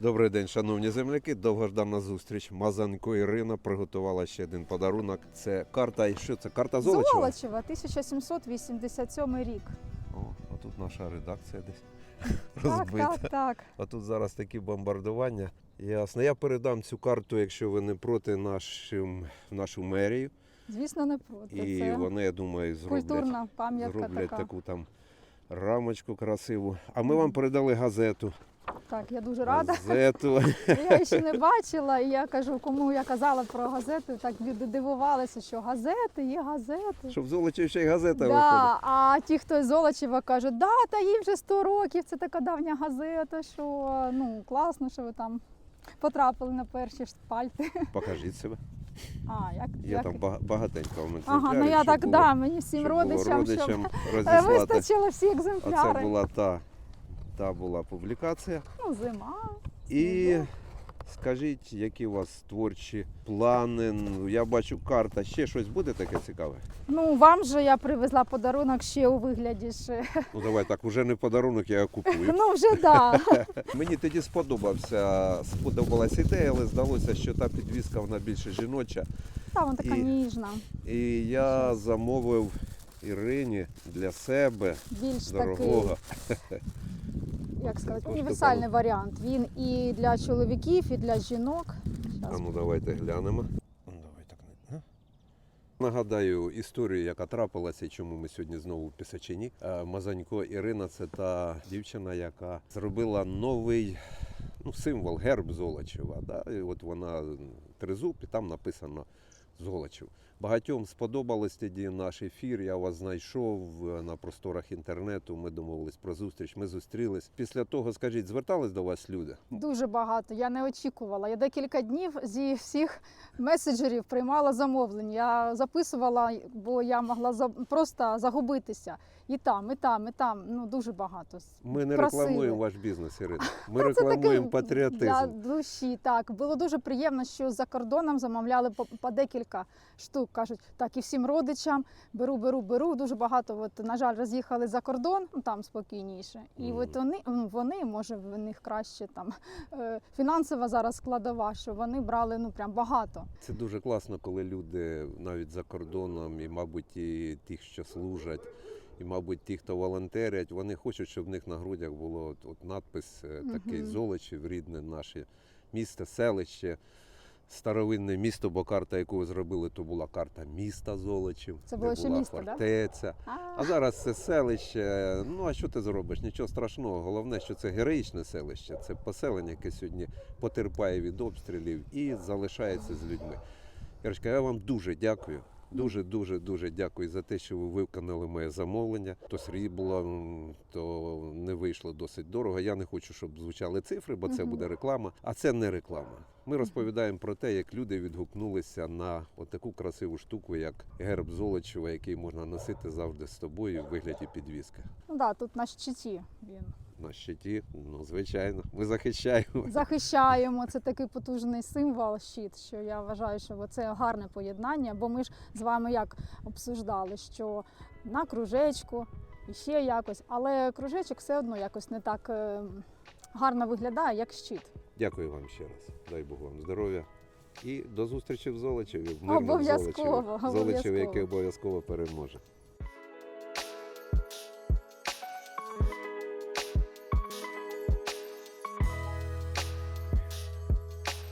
Добрий день, шановні земляки. Довгождана зустріч. Мазанько Ірина приготувала ще один подарунок. Це карта. І що це? Карта Золочева? Золочева, 1787 рік. О, а тут наша редакція десь розбита. так, так. А тут зараз такі бомбардування. Ясно. Я передам цю карту, якщо ви не проти нашим, нашу мерію. Звісно, не проти. І Це вони, я думаю, зроблять, культурна пам'ятка зроблять така. таку там рамочку красиву. А ми вам передали газету. Так, я дуже рада. Газету. Я її ще не бачила, і я кажу, кому я казала про газети, так люди дивувалися, що газети, є газети. Щоб в Золочеві ще й газета виходить. А ті, хто з Золочева кажуть, да, та їм вже 100 років, це така давня газета, що ну класно, що ви там потрапили на перші шпальти. Покажіть себе. А, як, Є як... там бага- багатенько в Ага, ну я щоб так було- да, мені всім щоб родичам, щоб родичам е, вистачило всі Оце екземпляри. була та, та була публікація. Ну, зима. І скажіть, які у вас творчі плани? Ну, Я бачу карта. Ще щось буде таке цікаве? Ну, вам же я привезла подарунок ще у вигляді. Ще. Ну давай так, уже не подарунок, я купую. Ну, вже да. Мені тоді сподобався, сподобалася ідея, але здалося, що та підвіска вона більше жіноча. Та вона така І- ніжна, І я замовив Ірині для себе більш дорогого. як сказати, універсальний варіант. Він і для чоловіків, і для жінок. А ну давайте глянемо. Ну, давай так не. Нагадаю історію, яка трапилася, і чому ми сьогодні знову в Пісачині. Е, Мазанько Ірина це та дівчина, яка зробила новий ну, символ, герб Золочева. Да? І от вона тризуб, і там написано Золочев. Багатьом сподобалось тоді наш ефір. Я вас знайшов е, на просторах інтернету. Ми домовились про зустріч. Ми зустрілись. Після того, скажіть, звертались до вас люди? Дуже багато. Я не очікувала. Я декілька днів зі всіх меседжерів приймала замовлення. Я записувала, бо я могла просто загубитися. І там, і там, і там. Ну дуже багато. Ми не Просили. рекламуємо ваш бізнес, Ірина. Ми це рекламуємо таке Для душі, так. Було дуже приємно, що за кордоном замовляли по, по декілька штук. Кажуть, так, і всім родичам беру, беру, беру. Дуже багато, от, на жаль, роз'їхали за кордон, ну там спокійніше. І Мгм. от вони, вони, може, в них краще там е, фінансова зараз складова, що вони брали ну прям багато. Це дуже класно, коли люди навіть за кордоном, і, мабуть, і ті, що служать, і, мабуть, ті, хто волонтерять, вони хочуть, щоб в них на грудях було от, от надпис е, такий. Золочів, рідне наше місто, селище. Старовинне місто, бо карта, яку ви зробили, то була карта міста Золочів, Це де було ще була місто, да? фортеця. А, А зараз це селище. Ну а що ти зробиш? Нічого страшного. Головне, що це героїчне селище. Це поселення, яке сьогодні потерпає від обстрілів і залишається з людьми. Ірочка, я вам дуже дякую. Дуже, дуже, дуже дякую за те, що ви виконали моє замовлення. То срібло, то не вийшло досить дорого. Я не хочу, щоб звучали цифри, бо це буде реклама. А це не реклама. Ми розповідаємо про те, як люди відгукнулися на таку красиву штуку, як герб Золочева, який можна носити завжди з тобою в вигляді підвіски. ну да, тут на щиті він. На щиті, ну звичайно, ми захищаємо. захищаємо. Це такий потужний символ щит, що я вважаю, що це гарне поєднання. Бо ми ж з вами як обсуждали, що на кружечку і ще якось, але кружечок все одно якось не так е, гарно виглядає, як щит. Дякую вам ще раз. Дай Бог вам здоров'я. І до зустрічі в Золочеві. в мирному Обов'язково, Золочеві. Золочеві, обов'язково. яке обов'язково переможе.